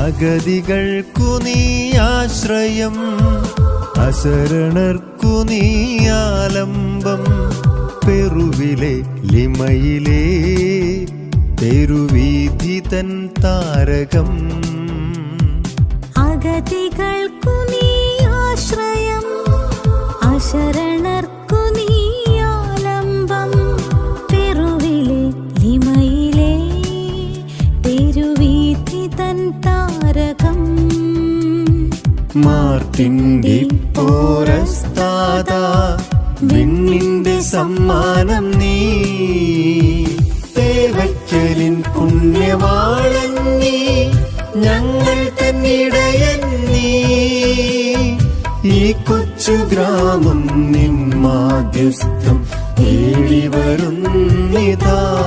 അഗതികൾക്കു നീ ആശ്രയം അശരണർക്കു നീ ആലംബം പെറുവിലെ ലിമയിലെ തെരുവീതി തൻ താരകം. അഗതികൾക്കു നീ ആശ്രയം അശരണർക്കു താരകം മാർത്തിന്റെ പോരസ്താത വിണ്ണിന്റെ സമ്മാനം നീ. തേവയ്ക്കലിൻ പുണ്യവാളൻ നീ ഞങ്ങൾ തന്നിടയൻ നീ. ഈ കൊച്ചു ഗ്രാമം നിൻ മാധ്യസ്ഥം തേടി വരുന്നിതാ.